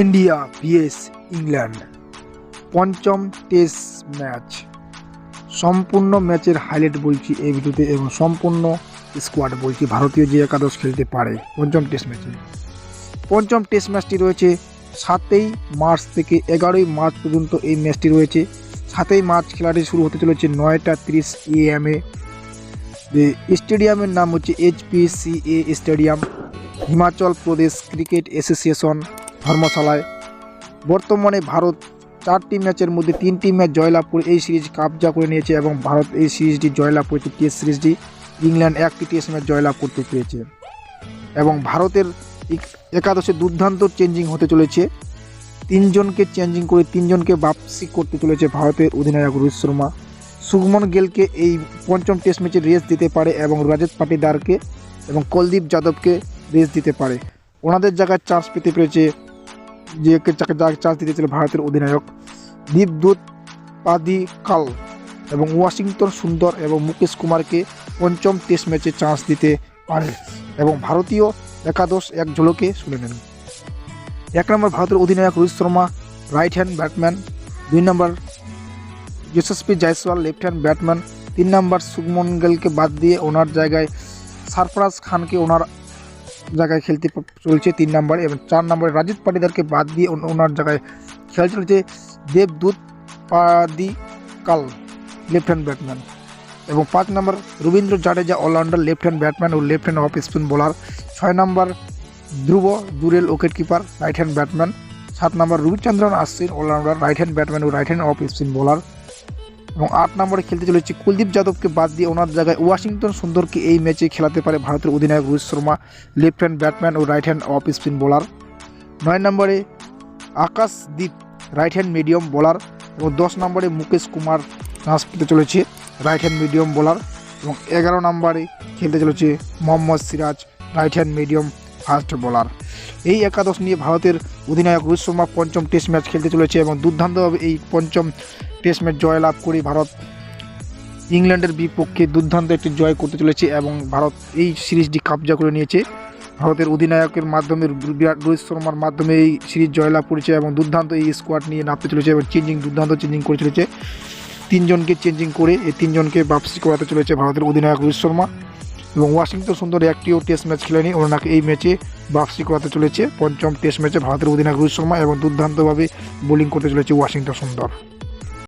India vs England. পঞ্চম test match সম্পূর্ণ ম্যাচের হাইলাইট বলছি এই ভিডিওতে এবং সম্পূর্ণ স্কোয়াড বলছি ভারতীয় যে একাদশ খেলতে পারে পঞ্চম টেস্ট ম্যাচে পঞ্চম টেস্ট ম্যাচটি রয়েছে সাতই মার্চ থেকে এগারোই মার্চ পর্যন্ত এই ম্যাচটি রয়েছে। সাতই মার্চ খেলাটি শুরু হতে চলেছে নয়টা তিরিশ এএমে স্টেডিয়ামের নাম হচ্ছে HPCA stadium Himachal Pradesh cricket association ধর্মশালায়। বর্তমানে ভারত চারটি ম্যাচের মধ্যে তিনটি ম্যাচ জয়লাভ করে এই সিরিজ কাবজা করে নিয়েছে এবং ভারত এই সিরিজটি জয়লাভ করেছে টেস্ট সিরিজটি ইংল্যান্ড একটি টেস্ট ম্যাচ জয়লাভ করতে পেরেছে এবং ভারতের একাদশে দুর্দান্ত চেঞ্জিং হতে চলেছে। তিনজনকে চেঞ্জিং করে তিনজনকে বাপসি করতে চলেছে ভারতের অধিনায়ক রোহিত শর্মা। সুগমন গেলকে এই পঞ্চম টেস্ট ম্যাচে রেস দিতে পারে এবং রজত পাটিদারকে এবং কুলদীপ যাদবকে রেস দিতে পারে। ওনাদের জায়গায় চান্স পেতে পেরেছে যে যাকে যাকে চান্স দিতে ছিল ভারতের অধিনায়ক দীপদূত পাদিকাল এবং ওয়াশিংটন সুন্দর এবং মুকেশ কুমারকে পঞ্চম টেস্ট ম্যাচে চান্স দিতে পারে এবং ভারতীয় একাদশ এক ঝলকে শুনে নেন। এক নম্বর ভারতের অধিনায়ক Rohit Sharma right hand batman দুই নম্বর Yashasvi Jaiswal left hand batman তিন নম্বর সুগমন গেলকে বাদ দিয়ে ওনার জায়গায় সারফরাজ খানকে ওনার জায়গায় খেলতে চলছে তিন নম্বরে এবং চার নম্বরে রাজিত পাটিদারকে বাদ দিয়ে ওনার জায়গায় খেলা চলছে দেবদূত পাদিকাল লেফট হ্যান্ড ব্যাটম্যান এবং পাঁচ নম্বর Ravindra Jadeja allrounder left hand batman ও left hand off spin bowler ছয় নম্বর Dhruv Jurel wicket keeper right hand batman সাত নম্বর Ravichandran Ashwin allrounder right hand batman ও right hand off spin bowler এবং আট নম্বরে খেলতে চলেছে কুলদীপ যাদবকে বাদ দিয়ে ওনার জায়গায় ওয়াশিংটন সুন্দরকে এই ম্যাচে খেলাতে পারে ভারতের অধিনায়ক Rohit Sharma left hand batman ও right hand off spin bowler নয় নম্বরে Akashdeep right hand medium bowler এবং দশ নম্বরে মুকেশ কুমার চান্স পেতে চলেছে রাইট হ্যান্ড মিডিয়াম বোলার এবং এগারো নম্বরে খেলতে চলেছে Mohammed Siraj right hand medium fast bowler. এই একাদশ নিয়ে ভারতের অধিনায়ক রোহিত শর্মা পঞ্চম টেস্ট ম্যাচ খেলতে চলেছে এবং দুর্দান্তভাবে এই পঞ্চম টেস্ট ম্যাচ জয়লাভ করে ভারত ইংল্যান্ডের বিপক্ষে দুর্দান্ত একটি জয় করতে চলেছে এবং ভারত এই সিরিজটি কাবজা করে নিয়েছে। ভারতের অধিনায়কের মাধ্যমে বিরাট রোহিত শর্মার মাধ্যমে এই সিরিজ জয়লাভ করেছে এবং দুর্দান্ত এই স্কোয়াড নিয়ে নামতে চলেছে এবং চেঞ্জিং দুর্দান্ত চেঞ্জিং করে চলেছে। তিনজনকে চেঞ্জিং করে এই তিনজনকে বাপসি করাতে চলেছে ভারতের অধিনায়ক রোহিত শর্মা। এবং ওয়াশিংটন সুন্দর একটিও টেস্ট ম্যাচ খেলেনি। ওনাকে এই ম্যাচে বাপসি করাতে চলেছে। পঞ্চম টেস্ট ম্যাচে ভারতের অধিনায়ক রোহিত শর্মা এবং দুর্দান্তভাবে বোলিং করতে চলেছে ওয়াশিংটন সুন্দর।